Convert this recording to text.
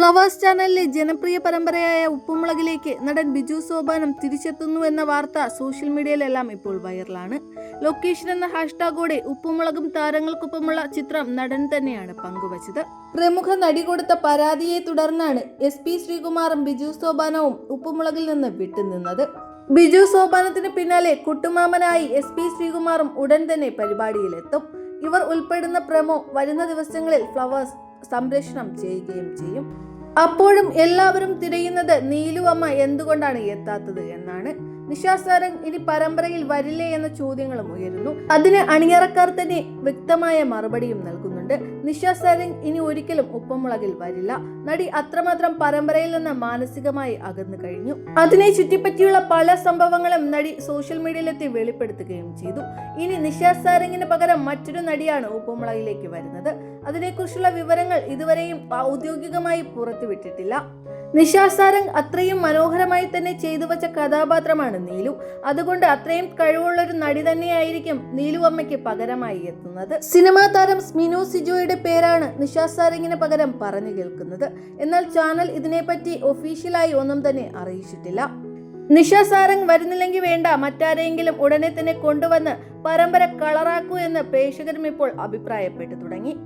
Flowers ചാനലിലെ ജനപ്രിയ പരമ്പരയായ ഉപ്പുമുളകിലേക്ക് നടൻ ബിജു സോപാനം തിരിച്ചെത്തുന്നു എന്ന വാർത്ത സോഷ്യൽ മീഡിയയിലെല്ലാം ഇപ്പോൾ വൈറലാണ്. ലൊക്കേഷൻ എന്ന ഹാഷ്ടാഗോടെ ഉപ്പുമുളകും താരങ്ങൾക്കൊപ്പമുള്ള ചിത്രം നടൻ തന്നെയാണ് പങ്കുവച്ചത്. പ്രമുഖ നടി കൊടുത്ത പരാതിയെ തുടർന്നാണ് എസ് പി ശ്രീകുമാറും ബിജു സോപാനവും ഉപ്പുമുളകിൽ നിന്ന് വിട്ടുനിന്നത്. ബിജു സോപാനത്തിന് പിന്നാലെ കുട്ടുമാമനായി എസ് പി ശ്രീകുമാറും ഉടൻ തന്നെ പരിപാടിയിലെത്തും. ഇവർ ഉൾപ്പെടുന്ന പ്രമോ വരുന്ന ദിവസങ്ങളിൽ ഫ്ലവേഴ്സ് സംപ്രേഷണം ചെയ്യുകയും ചെയ്യും. അപ്പോഴും എല്ലാവരും തിരയുന്നത് നീലു അമ്മ എന്തുകൊണ്ടാണ് എത്താത്തത് എന്നാണ്. നിശാസാരൻ സാരംഗ് ഇനി പരമ്പരയിൽ വരില്ലേ എന്ന ചോദ്യങ്ങളും ഉയരുന്നു. അതിന് അണിയറക്കാർ തന്നെ വ്യക്തമായ മറുപടിയും നൽകുന്നുണ്ട് നിഷ സരിങ് ഇനി ഒരിക്കലും ഉപ്പമുളകിൽ വരില്ല. നടി അത്രമാത്രം പരമ്പരയിൽ നിന്ന് മാനസികമായി അകന്നു കഴിഞ്ഞു. അതിനെ ചുറ്റിപ്പറ്റിയുള്ള പല സംഭവങ്ങളും നടി സോഷ്യൽ മീഡിയയിലെത്തി വെളിപ്പെടുത്തുകയും ചെയ്തു. ഇനി നിഷ സാരംഗിന് പകരം മറ്റൊരു നടിയാണ് ഉപ്പുമുളകിലേക്ക് വരുന്നത്. അതിനെക്കുറിച്ചുള്ള വിവരങ്ങൾ ഇതുവരെയും ഔദ്യോഗികമായി പുറത്തുവിട്ടിട്ടില്ല. നിഷാ സാരംഗ് അത്രയും മനോഹരമായി തന്നെ ചെയ്തു വച്ച കഥാപാത്രമാണ് നീലു. അതുകൊണ്ട് അത്രയും കഴിവുള്ള ഒരു നടി തന്നെയായിരിക്കും നീലു അമ്മയ്ക്ക് പകരമായി എത്തുന്നത്. സിനിമാ താരം സ്മിനു സിജോയുടെ പേരാണ് നിഷാ സാരംഗിന് പകരം പറഞ്ഞു കേൾക്കുന്നത്. എന്നാൽ ചാനൽ ഇതിനെപ്പറ്റി ഒഫീഷ്യലായി ഒന്നും തന്നെ അറിയിച്ചിട്ടില്ല. നിഷ സാരംഗ് വരുന്നില്ലെങ്കിൽ വേണ്ട മറ്റാരെങ്കിലും ഉടനെ തന്നെ കൊണ്ടുവന്ന് പരമ്പര കളറാക്കൂ എന്ന് പ്രേക്ഷകരും ഇപ്പോൾ അഭിപ്രായപ്പെട്ടു തുടങ്ങി.